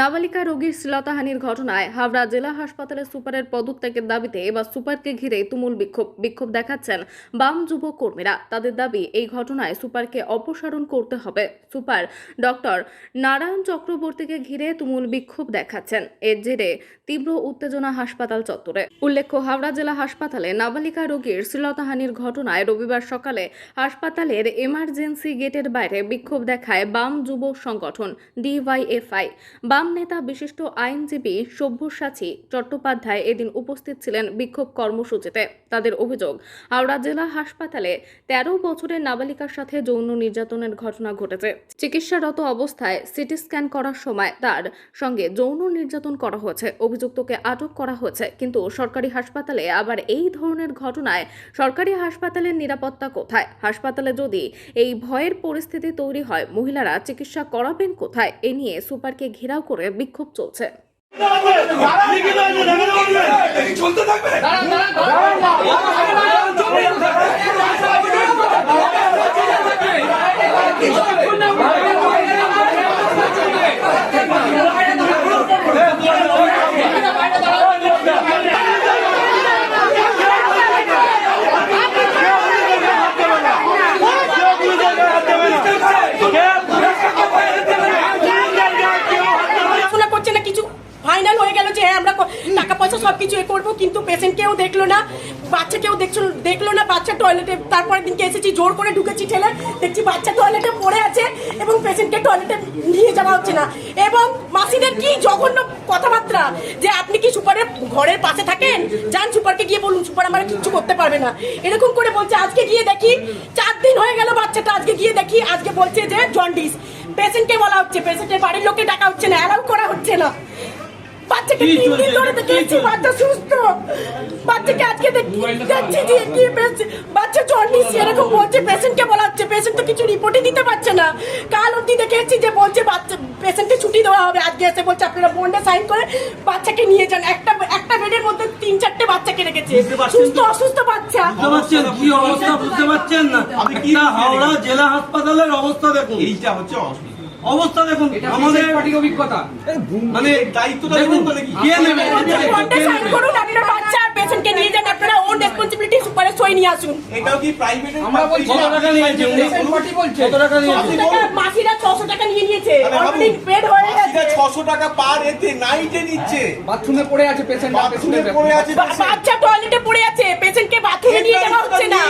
নাবালিকা রোগীর শ্লীলতাহানির ঘটনায় হাওড়া জেলা হাসপাতালের সুপারের পদত্যাগের দাবিতে এবার সুপারকে ঘিরে তুমুল বিক্ষোভ বিক্ষোভ দেখাচ্ছেন বাম যুব কর্মীরা। তাদের দাবি, এই ঘটনায় সুপারকে অপসারণ করতে হবে। সুপার ডক্টর নারায়ণ চক্রবর্তীকে ঘিরে তুমুল বিক্ষোভ দেখাচ্ছেন। এর জেরে তীব্র উত্তেজনা হাসপাতাল চত্বরে। উল্লেখ্য, হাওড়া জেলা হাসপাতালে নাবালিকা রোগীর শ্লীলতাহানির ঘটনায় রবিবার সকালে হাসপাতালের এমার্জেন্সি গেটের বাইরে বিক্ষোভ দেখায় বাম যুব সংগঠন, ডিওয়াইএফআই। বাম নেতা বিশিষ্ট আইনজীবী সব্যসাচী চট্টোপাধ্যায় এদিন উপস্থিত ছিলেন বিক্ষোভ কর্মসূচিতে। তাদের অভিযোগ, হাওড়া জেলা হাসপাতালে তেরো বছরের নাবালিকার সাথে যৌন নির্যাতনের ঘটনা ঘটেছে। চিকিৎসারত অবস্থায় সিটি স্ক্যান করার সময় তার সঙ্গে যৌন নির্যাতন করা হয়েছে। অভিযুক্তকে আটক করা হয়েছে। কিন্তু সরকারি হাসপাতালে আবার এই ধরনের ঘটনায় সরকারি হাসপাতালের নিরাপত্তা কোথায়? হাসপাতালে যদি এই ভয়ের পরিস্থিতি তৈরি হয়, মহিলারা চিকিৎসা করাবেন কোথায়? এ নিয়ে সুপারকে ঘেরাও বিক্ষোভ চলছে। চলতে থাকবে পড়াশোনা করছে না কিছু ফাইনাল হয়ে গেল যে হ্যাঁ আমরা ক- টাকা পয়সা সব কিছু এ করব, কিন্তু পেশেন্ট কেউ দেখল না, বাচ্চা কেউ দেখছ, দেখল না, বাচ্চা টয়লেটে তারপরে দিনকে এসেছি, জোর করে ঢুকেছি ঠেলে, দেখছি বাচ্চা টয়লেটে পড়ে আছে এবং পেশেন্টকে টয়লেটে নিয়ে যাওয়া হচ্ছে না। এবং মাসিদের কি জঘন্য কথাবার্তা, যে আপনি কি সুপারের ঘরের পাশে থাকেন? যান সুপারকে গিয়ে বলুন, সুপার আমার কিচ্ছু করতে পারবে না। এরকম করে বলছে, আজকে গিয়ে দেখি, চার দিন হয়ে গেল বাচ্চাটা, আজকে গিয়ে দেখি, আজকে বলছে যে জন্ডিস পেশেন্টকে বলা হচ্ছে পেশেন্টের বাড়ির লোককে ডাকা হচ্ছে না অ্যালাউ করা হচ্ছে না বাচ্চাকে তিন দিন ধরে দেখেছি বাচ্চা সুস্থ। বাচ্চাকে আজকে দেখছি যে কি পেয়েছে বাচ্চা জন্ডিস এরকম বলছে পেশেন্টকে বলা হচ্ছে। পেশেন্ট তো কিছু রিপোর্টই দিতে পারছে না। কাল অবধি দেখেছি যে বলছে বাচ্চা পেশেন্টকে ছুটি দেওয়া হবে। আজকে এসে বলছে আপনারা বন্ডে সাইন করে বাচ্চাকে নিয়ে যান। একটা একটা বেডের মধ্যে তিন চারটে বাচ্চাকে রেখেছে। সুস্থ অসুস্থ বাচ্চা। বুঝতে পারছেন? কি অবস্থা? বুঝতে পারছেন না? হাওড়া জেলা হাসপাতালের অবস্থা দেখুন। এইটা হচ্ছে অসুবিধা অবস্থা দেখুন আমাদের অভিজ্ঞতা। মানে দায়িত্বটা দেখুন তাহলে কি? কে নেবে? করুন আপনার বাচ্চা পেশেন্টকে নিয়ে যান আপনারা ওন রেসপন্সিবিলিটি সুপারে সই নিয়ে আসুন। এটাও কি প্রাইভেট আমরা বলছি কত টাকা নিয়েছে? উনি? পার্টি বলছে কত টাকা নিয়েছে? ছশো টাকা মাসিরা ছশো টাকা নিয়ে নিয়েছে। অলরেডি পেড হয়ে গেছে। ছশো টাকা পার এতে নাইটে নিচ্ছে। বাথরুমে পড়ে আছে পেশেন্ট বাথরুমে পড়ে আছে বাচ্চা টয়লেটে পড়ে আছে নিয়ে যাওয়া হচ্ছে না।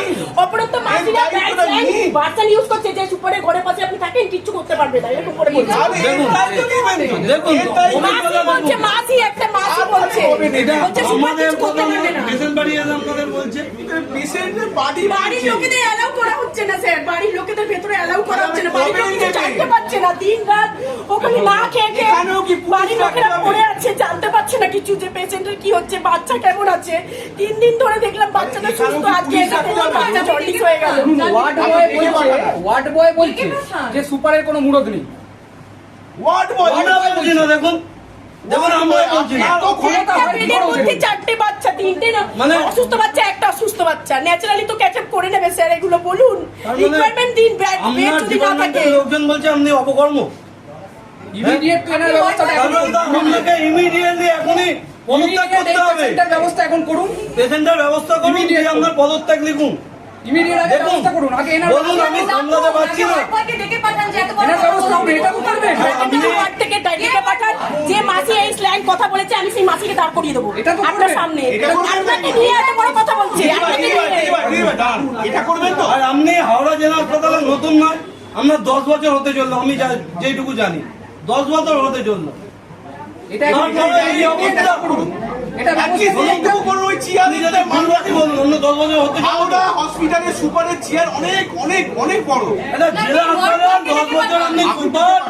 অপরন্ত দায়িত্বটা ইউজ করছে যে ঘরে পাশে আপনি থাকেন কিচ্ছু করতে পারবে না। এরকম করে বলছে। দেখুন, মাসি একটা মাসি বলছে। সুপার কিছু করতে পারবে না। পেশেন্ট বাড়ি এলাম তাদের বলছে পেশেন্টের বাড়ি বাড়ির। লোকেদের এলাও করা হচ্ছে না স্যার বাড়ির লোকেদের ভেতরে অ্যালাউ করা হচ্ছে না বাড়ির কবে লোকেদের নেবে? জানতে পারছে না দিন রাত ওখানে না খেয়ে বাড়ির লোকেরা পড়ে আছে জানতে পারছে না কিছু যে পেশেন্টের কি হচ্ছে বাচ্চা কেমন আছে? তিন দিন ধরে দেখলাম বাচ্চাটা সুস্থ আজকে পুলিশ দেখলাম বাচ্চা জন্ডিস হয়ে গেল। ওয়ার্ড বয় বলছে। ওয়ার্ড বয় বলছে যে সুপারের কোনো মুরদ নেই। ওয়ার্ড বয় না দেখুন দেখুন আমরা বলছি না। ক্ষমতা চারটে বাচ্চা তিনটে না। মানে- অসুস্থ বাচ্চা অসুস্থ বাচ্চা। ন্যাচারালি তো ক্যাচ আপ করে নেবে স্যার এগুলো বলুন। মানে রিকোয়ারমেন্ট দিন বেড বেড যদি না থাকে। লোকজন বলছে আপনি অপকর্ম। ইমিডিয়েট ট্রেনার ব্যবস্থাটা এখন আপনাকে ইমিডিয়েটলি এখনই পদত্যাগ করতে হবে। পেশেন্টের ব্যবস্থা এখন করুন। পেশেন্টের ব্যবস্থা করুন দিয়ে আপনার পদত্যাগ লিখুন। ইমিডিয়েট আগে ব্যবস্থা করুন। আগে এনার বলুন আমি সামলাতে পারছি না। এনার ব্যবস্থা করুন। এটা করবেন আপনি ওয়ার্ড থেকে কথা বলেছে আমি সেই মাসিকে দাঁড় করিয়ে দেবো। আপনার সামনে। আপনাকে নিয়ে এত বড় কথা বলছে। আপনাকে। এটা করবেন তো? আর আপনি হাওড়া জেলা হাসপাতালে নতুন নয় আমরা দশ বছর হতে চলল আমি যেটুকু জানি। দশ বছর হতে চলল। এটা হসপিটালের সুপারের চেয়ার অনেক অনেক অনেক বড়। জেলা হাসপাতালে দশ বছর আপনি সুপার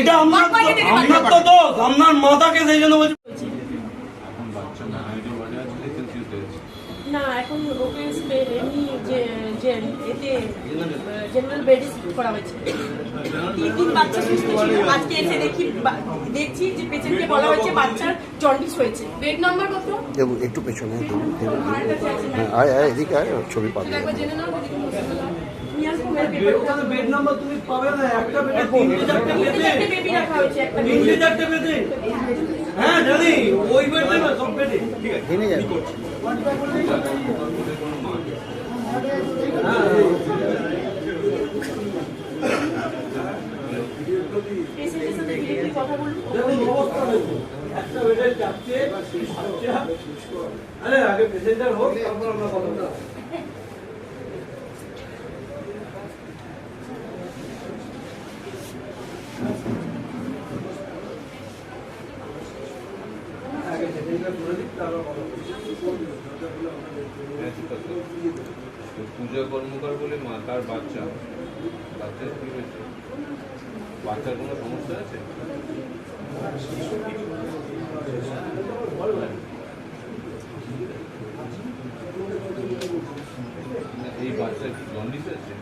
এটা আপনার আপনার তো দোষ আপনার মাথাকে সেই জন্য বলছি। না এখন ওকে এমনি যে যে এতে জেনারেল বেড করা হয়েছে। তিন দিন বাচ্চা সুস্থ ছিল। আজকে এসে দেখি দেখছি যে পেশেন্টকে বলা হয়েছে বাচ্চার জন্ডিস হয়েছে। বেড নাম্বার কত? একটু পেছনে হ্যাঁ আয় আয় এদিকে আয় ছবি পাবি। ওখানে বেড নাম্বার তুমি পাবে না একটা বেডে তিনটে চারটে বেবি রাখা হয়েছে একটা তিনটে চারটে পেতে হ্যাঁ জানি ওই বেডে না সব বেডে পেশেন্টের সাথে ডিরেক্টলি কথা বলব দেখুন অবস্থা দেখুন। একটা বেডে চারটে বাচ্চা আরে আগে পেশেন্টার হোক তারপর আমরা কথা বলব আগে পেশেন্টার করে দিক তারপর কথা বলব হ্যাঁ, ঠিক আছে। তো পূজা কর্মকার বলে মা তার বাচ্চা। বাচ্চার কি হয়েছে? বাচ্চার কোনো সমস্যা আছে? এই বাচ্চার কি জন্ডিস আছে?